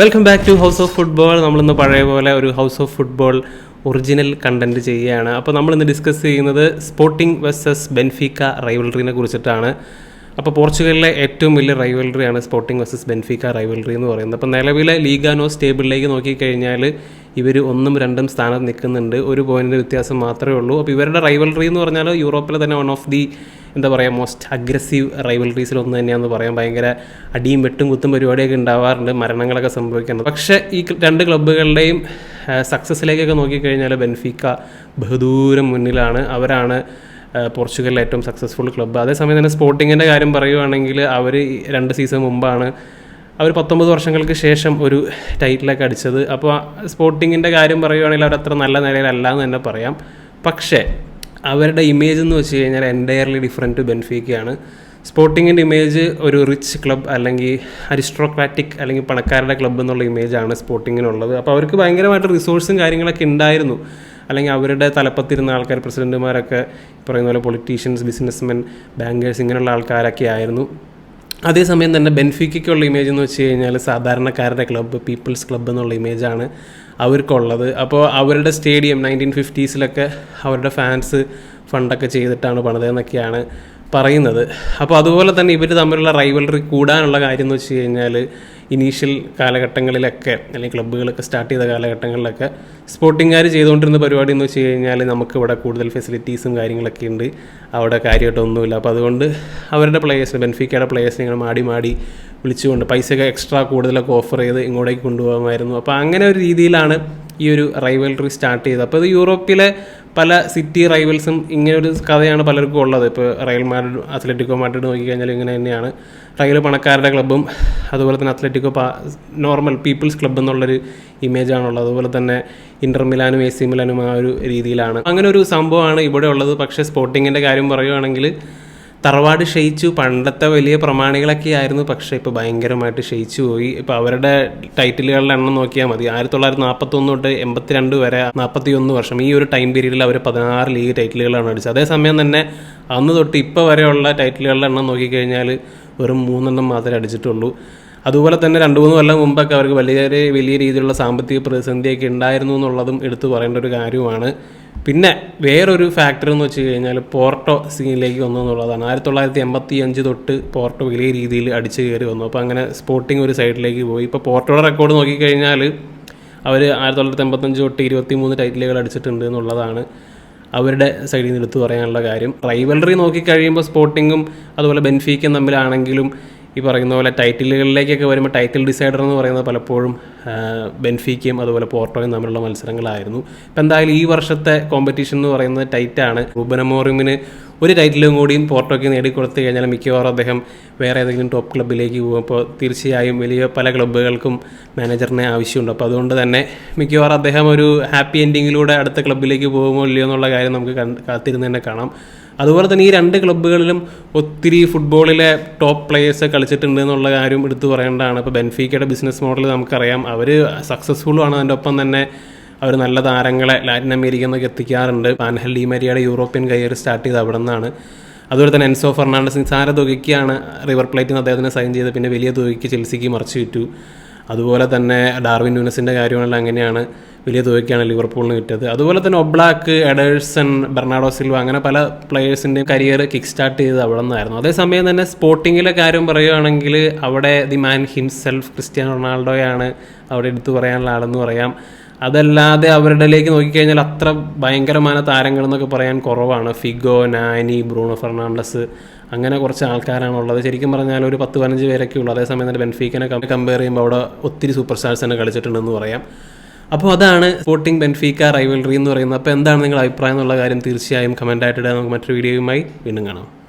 Welcome back to house of football നമ്മളിന്ന് പഴയ പോലെ ഒരു house of football original content ചെയ്യുകയാണ്. അപ്പോൾ നമ്മളിന്ന് ഡിസ്കസ് ചെയ്യുന്നത് സ്പോർട്ടിംഗ് വെസസ് ബെൻഫിക്ക റൈവൽറിനെ കുറിച്ചിട്ടാണ്. അപ്പോൾ പോർച്ചുഗലിലെ ഏറ്റവും വലിയ റൈവൽറിയാണ് സ്പോർട്ടിംഗ് വെസസ് ബെൻഫിക്ക റൈവൽറി എന്ന് പറയുന്നത്. അപ്പോൾ നിലവിലെ ലീഗാനോ സ്റ്റേബിളിലേക്ക് നോക്കിക്കഴിഞ്ഞാൽ ഇവർ ഒന്നും രണ്ടും സ്ഥാനത്ത് നിൽക്കുന്നുണ്ട്. ഒരു പോയിന്റിന്റെ വ്യത്യാസം മാത്രമേ ഉള്ളൂ. അപ്പോൾ ഇവരുടെ റൈവൽറി എന്ന് പറഞ്ഞാൽ യൂറോപ്പിലെ തന്നെ വൺ ഓഫ് ദി എന്താ പറയുക മോസ്റ്റ് അഗ്രസീവ് റൈവൽറീസിൽ ഒന്ന് തന്നെയാണെന്ന് പറയാം. ഭയങ്കര അടിയും വെട്ടും കുത്തും പരിപാടിയൊക്കെ ഉണ്ടാവാറുണ്ട്. മരണങ്ങളൊക്കെ സംഭവിക്കുന്നുണ്ട് പക്ഷേ ഈ രണ്ട് ക്ലബ്ബുകളുടെയും സക്സസ്സിലേക്കൊക്കെ നോക്കിക്കഴിഞ്ഞാൽ ബെൻഫിക്ക ബഹുദൂരം മുന്നിലാണ്. അവരാണ് പോർച്ചുഗലിലെ ഏറ്റവും സക്സസ്ഫുൾ ക്ലബ്ബ് അതേസമയം തന്നെ സ്പോർട്ടിങ്ങിന്റെ കാര്യം പറയുകയാണെങ്കിൽ അവർ രണ്ട് സീസൺ മുമ്പാണ് അവർ പത്തൊമ്പത് വർഷങ്ങൾക്ക് ശേഷം ഒരു ടൈറ്റിലൊക്കെ അടിച്ചത്. അപ്പോൾ സ്പോർട്ടിങ്ങിന്റെ കാര്യം പറയുകയാണെങ്കിൽ അവർ അത്ര നല്ല നിലയിലല്ല എന്ന് തന്നെ പറയാം. പക്ഷേ അവരുടെ ഇമേജ് എന്ന് വെച്ച് കഴിഞ്ഞാൽ എന്റയർലി ഡിഫറെന്റ് ബെൻഫിക്കയാണ്. സ്പോർട്ടിങ്ങിന്റെ ഇമേജ് ഒരു റിച്ച് ക്ലബ് അല്ലെങ്കിൽ അരിസ്ട്രോക്രാറ്റിക് അല്ലെങ്കിൽ പണക്കാരുടെ ക്ലബ്ബ് എന്നുള്ള ഇമേജാണ് സ്പോർട്ടിങ്ങിനുള്ളത് അപ്പോൾ അവർക്ക് ഭയങ്കരമായിട്ട് റിസോഴ്സും കാര്യങ്ങളൊക്കെ ഉണ്ടായിരുന്നു. അല്ലെങ്കിൽ അവരുടെ തലപ്പത്തിരുന്ന ആൾക്കാർ പ്രസിഡന്റുമാരൊക്കെ പറയുന്ന പോലെ പൊളിറ്റീഷ്യൻസ് ബിസിനസ്മെൻ ബാങ്കേഴ്സ് ഇങ്ങനെയുള്ള ആൾക്കാരൊക്കെ ആയിരുന്നു. അതേസമയം തന്നെ ബെൻഫിക്കുള്ള ഇമേജ് എന്ന് വെച്ച് കഴിഞ്ഞാൽ സാധാരണക്കാരുടെ ക്ലബ്ബ് പീപ്പിൾസ് ക്ലബ്ബ് എന്നുള്ള ഇമേജാണ് അവർക്കുള്ളത്. അപ്പോൾ അവരുടെ സ്റ്റേഡിയം നയന്റീൻ ഫിഫ്റ്റീസിലൊക്കെ അവരുടെ ഫാൻസ് ഫണ്ടൊക്കെ ചെയ്തിട്ടാണ് പണിതെന്നൊക്കെയാണ് പറയുന്നത്. അപ്പോൾ അതുപോലെ തന്നെ ഇവർ തമ്മിലുള്ള റൈവലറി കൂടാനുള്ള കാര്യം എന്ന് വെച്ച് കഴിഞ്ഞാൽ ഇനീഷ്യൽ കാലഘട്ടങ്ങളിലൊക്കെ അല്ലെങ്കിൽ ക്ലബ്ബുകളൊക്കെ സ്റ്റാർട്ട് ചെയ്ത കാലഘട്ടങ്ങളിലൊക്കെ സ്പോർട്ടിംഗുകാർ ചെയ്തുകൊണ്ടിരുന്ന പരിപാടി എന്ന് വെച്ച് കഴിഞ്ഞാൽ നമുക്ക് ഇവിടെ കൂടുതൽ ഫെസിലിറ്റീസും കാര്യങ്ങളൊക്കെ ഉണ്ട്. അവിടെ കാര്യമായിട്ടൊന്നുമില്ല അപ്പോൾ അതുകൊണ്ട് അവരുടെ പ്ലേയേഴ്സിന് ബെൻഫിക്കയുടെ പ്ലേയേഴ്സിനെ ഇങ്ങനെ മാടി മാടി വിളിച്ചുകൊണ്ട് പൈസയൊക്കെ എക്സ്ട്രാ കൂടുതലൊക്കെ ഓഫർ ചെയ്ത് ഇങ്ങോട്ടേക്ക് കൊണ്ടുപോകാമായിരുന്നു. അപ്പോൾ അങ്ങനെ ഒരു രീതിയിലാണ് ഈ ഒരു റൈവൽറി സ്റ്റാർട്ട് ചെയ്തത്. അപ്പോൾ ഇത് യൂറോപ്പിലെ പല സിറ്റി റൈവൽസും ഇങ്ങനെ ഒരു കഥയാണ് പലർക്കും ഉള്ളത്. ഇപ്പോൾ റയൽ മാഡ്രിഡ് അത്ലറ്റിക്കോ മാഡ്രിഡ് നോക്കിക്കഴിഞ്ഞാൽ ഇങ്ങനെ തന്നെയാണ്. റയൽ പണക്കാരുടെ ക്ലബ്ബും അതുപോലെ തന്നെ അത്ലറ്റിക്കോ നോർമൽ പീപ്പിൾസ് ക്ലബ്ബ് എന്നുള്ളൊരു ഇമേജാണുള്ളത്. അതുപോലെ തന്നെ ഇന്റർ മിലാനും എ സി മിലാനും ആ ഒരു രീതിയിലാണ്. അങ്ങനെ ഒരു സംഭവമാണ് ഇവിടെ ഉള്ളത്. പക്ഷേ സ്പോർട്ടിങ്ങിന്റെ കാര്യം പറയുവാണെങ്കിൽ തറവാട് ക്ഷയിച്ചു. പണ്ടത്തെ വലിയ പ്രമാണികളൊക്കെ ആയിരുന്നു. പക്ഷേ ഇപ്പോൾ ഭയങ്കരമായിട്ട് ക്ഷയിച്ചു പോയി. ഇപ്പോൾ അവരുടെ ടൈറ്റിലുകളുടെ എണ്ണം നോക്കിയാൽ മതി. ആയിരത്തി തൊള്ളായിരത്തി നാൽപ്പത്തൊന്ന് തൊട്ട് എൺപത്തിരണ്ട് വരെ നാൽപ്പത്തി ഒന്ന് വർഷം ഈ ഒരു ടൈം പീരീഡിൽ അവർ പതിനാറ് ലീഗ് ടൈറ്റിലുകളാണ് അടിച്ചത്. അതേസമയം തന്നെ അന്ന് തൊട്ട് ഇപ്പോൾ വരെയുള്ള ടൈറ്റിലുകളുടെ എണ്ണം നോക്കിക്കഴിഞ്ഞാൽ വെറും മൂന്നെണ്ണം മാത്രമേ അടിച്ചിട്ടുള്ളൂ. അതുപോലെ തന്നെ രണ്ട് മൂന്ന് കൊല്ലം മുമ്പൊക്കെ അവർക്ക് വലിയ വലിയ രീതിയിലുള്ള സാമ്പത്തിക പ്രതിസന്ധിയൊക്കെ ഉണ്ടായിരുന്നു എന്നുള്ളതും എടുത്തു പറയേണ്ട ഒരു കാര്യമാണ് പിന്നെ വേറൊരു ഫാക്ടർ എന്ന് വെച്ച് കഴിഞ്ഞാൽ പോർട്ടോ സീനിലേക്ക് വന്നു എന്നുള്ളതാണ്. ആയിരത്തി തൊള്ളായിരത്തി എൺപത്തി അഞ്ച് തൊട്ട് പോർട്ടോ വലിയ രീതിയിൽ അടിച്ചു കയറി വന്നു. അപ്പോൾ അങ്ങനെ സ്പോർട്ടിങ് ഒരു സൈഡിലേക്ക് പോയി. ഇപ്പോൾ പോർട്ടോയുടെ റെക്കോർഡ് നോക്കിക്കഴിഞ്ഞാൽ അവർ ആയിരത്തി തൊള്ളായിരത്തി എൺപത്തഞ്ച് തൊട്ട് ഇരുപത്തി മൂന്ന് ടൈറ്റിലുകൾ അടിച്ചിട്ടുണ്ട് എന്നുള്ളതാണ് അവരുടെ സൈഡിൽ നിന്ന് എടുത്തു പറയാനുള്ള കാര്യം. റൈവലറി നോക്കിക്കഴിയുമ്പോൾ സ്പോർട്ടിങ്ങും അതുപോലെ ബെൻഫീക്കും തമ്മിലാണെങ്കിലും ഈ പറയുന്ന പോലെ ടൈറ്റിലുകളിലേക്കൊക്കെ വരുമ്പോൾ ടൈറ്റിൽ ഡിസൈഡർ എന്ന് പറയുന്നത് പലപ്പോഴും ബെൻഫിക്കയും അതുപോലെ പോർട്ടോയും തമ്മിലുള്ള മത്സരങ്ങളായിരുന്നു. ഇപ്പം എന്തായാലും ഈ വർഷത്തെ കോമ്പറ്റീഷൻ എന്ന് പറയുന്നത് ടൈറ്റാണ് റൂബനമോറിമിന് ഒരു ടൈറ്റിലും കൂടിയും പോർട്ടോയ്ക്ക് നേടിക്കൊടുത്തു കഴിഞ്ഞാൽ മിക്കവാറും അദ്ദേഹം വേറെ ഏതെങ്കിലും ടോപ്പ് ക്ലബ്ബിലേക്ക് പോകും. അപ്പോൾ തീർച്ചയായും വലിയ പല ക്ലബ്ബുകൾക്കും മാനേജറിനെ ആവശ്യമുണ്ട്. അപ്പോൾ അതുകൊണ്ട് തന്നെ മിക്കവാറും അദ്ദേഹം ഒരു ഹാപ്പി എൻഡിങ്ങിലൂടെ അടുത്ത ക്ലബ്ബിലേക്ക് പോകുമോ ഇല്ലയോ എന്നുള്ള കാര്യം നമുക്ക് കാത്തിരുന്ന് തന്നെ കാണാം. അതുപോലെ തന്നെ ഈ രണ്ട് ക്ലബ്ബുകളിലും ഒത്തിരി ഫുട്ബോളിലെ ടോപ്പ് പ്ലെയേഴ്സ് കളിച്ചിട്ടുണ്ട് എന്നുള്ള കാര്യം എടുത്തു പറയേണ്ടതാണ്. ഇപ്പോൾ ബെൻഫീക്കയുടെ ബിസിനസ് മോഡൽ നമുക്കറിയാം. അവർ സക്സസ്ഫുള്ളും ആണ്. അതിന്റെ ഒപ്പം തന്നെ അവർ നല്ല താരങ്ങളെ ലാറ്റിൻ അമേരിക്കയിൽ നിന്നൊക്കെ എത്തിക്കാറുണ്ട്. പാൻഹൽ ഡി മരിയയുടെ യൂറോപ്യൻ കരിയർ സ്റ്റാർട്ട് ചെയ്ത് അവിടെ നിന്നാണ്. അതുപോലെ തന്നെ എൻസോ ഫെർണാണ്ടസ് നിസാര തുകയ്ക്കാണ് റിവർ പ്ലേറ്റിൽ നിന്ന് അദ്ദേഹത്തിനെ സൈൻ ചെയ്ത് പിന്നെ വലിയ തുകയ്ക്ക് ചെൽസിക്ക് മറിച്ച് വിറ്റു. അതുപോലെ തന്നെ ഡാർവിൻ ന്യൂനസിന്റെ കാര്യങ്ങളെല്ലാം അങ്ങനെയാണ് വലിയ തുകയ്ക്കാണ് ലിവർപൂളിന് കിട്ടിയത് അതുപോലെ തന്നെ ഒബ്ലാക്ക് എഡേഴ്സൺ ബെർണാഡോ സിൽവ അങ്ങനെ പല പ്ലേയേഴ്സിന്റെയും കരിയർ കിക്ക് സ്റ്റാർട്ട് ചെയ്തത് അവിടെ നിന്നായിരുന്നു. അതേസമയം തന്നെ സ്പോർട്ടിങ്ങിലെ കാര്യം പറയുകയാണെങ്കിൽ അവിടെ ദി മാൻ ഹിംസെൽഫ് ക്രിസ്ത്യാനോ റൊണാൾഡോയാണ് അവിടെ എടുത്തു പറയാനുള്ള ആളെന്ന് പറയാം. അതല്ലാതെ അവരുടെയിലേക്ക് നോക്കിക്കഴിഞ്ഞാൽ അത്ര ഭയങ്കരമായ താരങ്ങൾ എന്നൊക്കെ പറയാൻ കുറവാണ്. ഫിഗോ നാനി ബ്രൂണോ ഫെർണാണ്ടസ് അങ്ങനെ കുറച്ച് ആൾക്കാരാണ് ഉള്ളത്. ശരിക്കും പറഞ്ഞാൽ ഒരു പത്ത് പതിനഞ്ച് പേരൊക്കെ ഉള്ളൂ. അതേസമയം തന്നെ ബെൻഫീക്കിനെ കമ്പയർ ചെയ്യുമ്പോൾ അവിടെ ഒത്തിരി സൂപ്പർ സ്റ്റാർസ് തന്നെ കളിച്ചിട്ടുണ്ടെന്ന് പറയാം. അപ്പോൾ അതാണ് സ്പോർട്ടിംഗ് ബെൻഫീക്ക റൈവൽറി എന്ന് പറയുന്നത്. അപ്പോൾ എന്താണ് നിങ്ങളുടെ അഭിപ്രായം എന്നുള്ള കാര്യം തീർച്ചയായും കമന്റായിട്ട് ഇടാൻ നമുക്ക് മറ്റൊരു വീഡിയോയുമായി വീണ്ടും കാണാം.